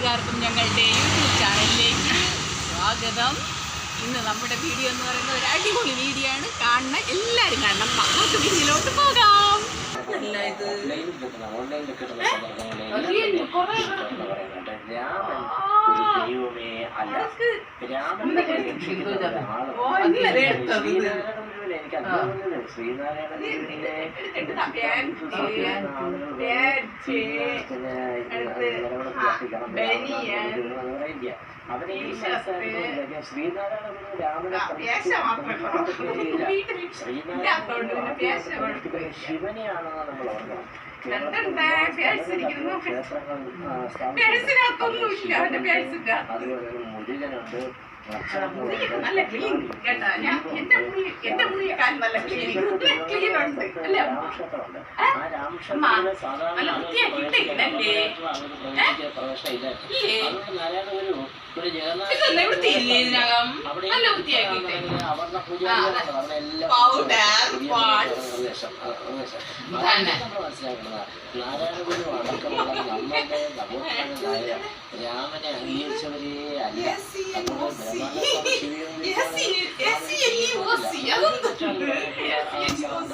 കൂട്ടുകാർക്കും ഞങ്ങളുടെ യൂട്യൂബ് ചാനലിലേക്ക് സ്വാഗതം ഇന്ന് നമ്മുടെ വീഡിയോ എന്ന് പറയുന്നത് ഒരു അടിപൊളി വീഡിയോ ആണ് കാണണം എല്ലാവരും കാണണം നമുക്ക് പിന്നിലോട്ട് പോകാം രാമൻ ശ്രീനാരായണ എനിക്ക് അത്ഭുതം ശ്രീനാരായണ ഈ ശ്രീനാരായണ ഗുരു രാമനെ ശിവനെയാണെന്ന് നമ്മൾ ഓർക്കണം. ക്ഷേത്രങ്ങൾ അതുപോലെ മുരുകനുണ്ട് നല്ല ക്ലീൻ കേട്ടാ ഞാൻ എന്റെ മുറി എന്റെ മുറിയെക്കാൾ നല്ല ക്ലീൻ ക്ലീൻ ഉണ്ട് അല്ലേ അമ്മ? നല്ല വൃത്തിയാക്കിയിട്ട്. നവോത്ഥാനമായ രാമനെ അംഗീകരിച്ചവരെ അല്ല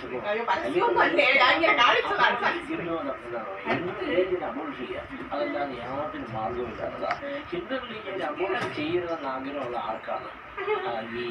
ഹിന്ദു അതല്ലാതെ യാതൊരു മാർഗമില്ലാത്തതാ ഹിന്ദു ലീഗിനെ അബോളിഷ് ചെയ്യരുതെന്ന് ആഗ്രഹമുള്ള ആർക്കാണ് ഈ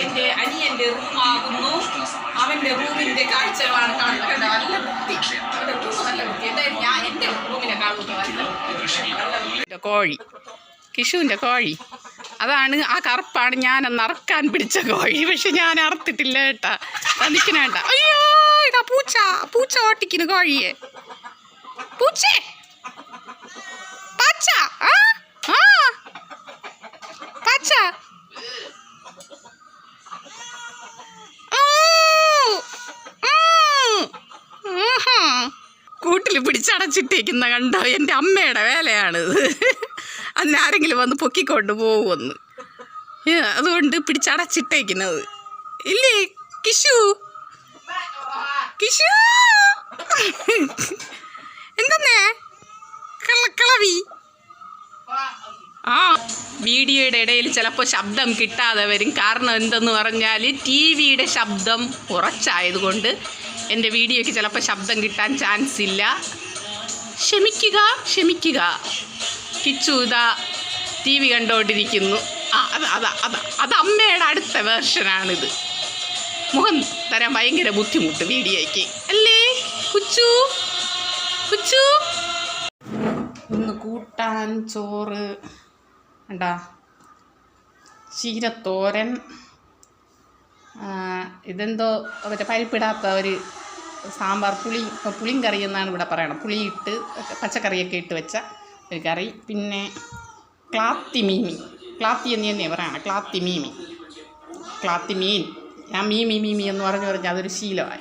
എന്റെ അനിയന്റെ റൂമാകുന്നു അവന്റെ റൂമിന്റെ കാഴ്ചകളാണ് കാണുന്നത് നല്ല വൃത്തി അവന്റെ റൂം നല്ല വൃത്തി എന്തായാലും ഞാൻ എന്റെ റൂമിനെ കാണുന്നത് നല്ല കോഴി കിഷുവിന്റെ കോഴി. അതാണ് ആ കറുപ്പാണ് ഞാൻ അറക്കാൻ പിടിച്ച കോഴി. പക്ഷെ ഞാൻ അറുത്തിട്ടില്ല കേട്ടാ. നിൽക്കണേട്ട അയ്യോ ഇതാ പൂച്ച. പൂച്ച ഓട്ടിക്കുന്നു കോഴിയെ. പൂച്ചേ. പച്ച. ആ പച്ച. കൂട്ടിൽ പിടിച്ചടച്ചിട്ടിരിക്കുന്ന കണ്ടോ? എന്റെ അമ്മയുടെ വേലയാണിത്. അതിനാരെങ്കിലും വന്ന് പൊക്കിക്കൊണ്ട് പോകുമെന്ന് അതുകൊണ്ട് പിടിച്ചടച്ചിട്ടേക്കുന്നത്. ഇല്ലേ കിഷു? കിഷു? എന്തെന്നേ? കളക്കളവി ആ വീഡിയോയുടെ ഇടയിൽ ചിലപ്പോൾ ശബ്ദം കിട്ടാതെ വരും. കാരണം എന്തെന്ന് പറഞ്ഞാൽ ടി വിയുടെ ശബ്ദം ഉറച്ചായതുകൊണ്ട് എന്റെ വീഡിയോയ്ക്ക് ചിലപ്പോൾ ശബ്ദം കിട്ടാൻ ചാൻസ് ഇല്ല. ക്ഷമിക്കുക ക്ഷമിക്കുക. കിച്ചു ഇതാ ടി വി കണ്ടുകൊണ്ടിരിക്കുന്നു ആ അത് അതാ അതാ അത് അമ്മയുടെ അടുത്ത വേർഷനാണിത്. മുഖം തരാൻ ഭയങ്കര ബുദ്ധിമുട്ട് വീഡിയോയ്ക്ക്. അല്ലേ കുച്ചു? കുച്ചു? ഒന്ന് കൂട്ടാൻ ചോറ് ഉണ്ടാ ചീരത്തോരൻ ഇതെന്തോ മറ്റേ പരിപ്പിടാത്ത ഒരു സാമ്പാർ പുളി പുളിയും കറി എന്നാണ് ഇവിടെ പറയണം പുളിയിട്ട് പച്ചക്കറിയൊക്കെ ഇട്ട് വെച്ച കറി. പിന്നെ ക്ലാത്തി മീമി ക്ലാത്തി എന്ന് തന്നെ പറയണം. ക്ലാത്തി മീൻ. ഞാൻ മീമി മീമി എന്ന് പറഞ്ഞു പറഞ്ഞാൽ അതൊരു ശീലമായി.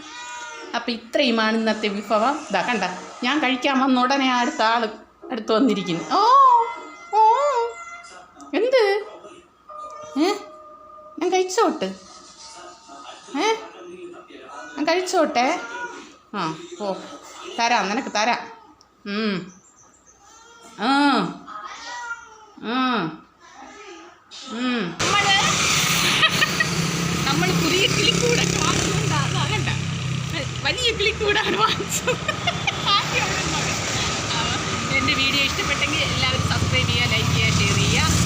അപ്പോൾ ഇത്രയുമാണ് ഇന്നത്തെ വിഭവം. ഇതാ കണ്ട. ഞാൻ കഴിക്കാൻ വന്ന ഉടനെ അടുത്ത ആൾ അടുത്ത് വന്നിരിക്കുന്നു. ഓ ഓ എന്ത്? ഏ? ഞാൻ കഴിച്ചോട്ട് ഏ? ഞാൻ കഴിച്ചോട്ടെ ആ ഓ തരാം നിനക്ക് തരാം. ആ. ആ. നമ്മൾ പുതിയ കിളിക്കൂടൊക്കെ വാങ്ങുന്നുണ്ട്. അതാ വലിയ കിളിക്കൂടാണ് വാങ്ങിച്ചത്. എന്റെ വീഡിയോ ഇഷ്ടപ്പെട്ടെങ്കിൽ എല്ലാവരും സബ്സ്ക്രൈബ് ചെയ്യുക ലൈക്ക് ചെയ്യുക ഷെയർ ചെയ്യുക.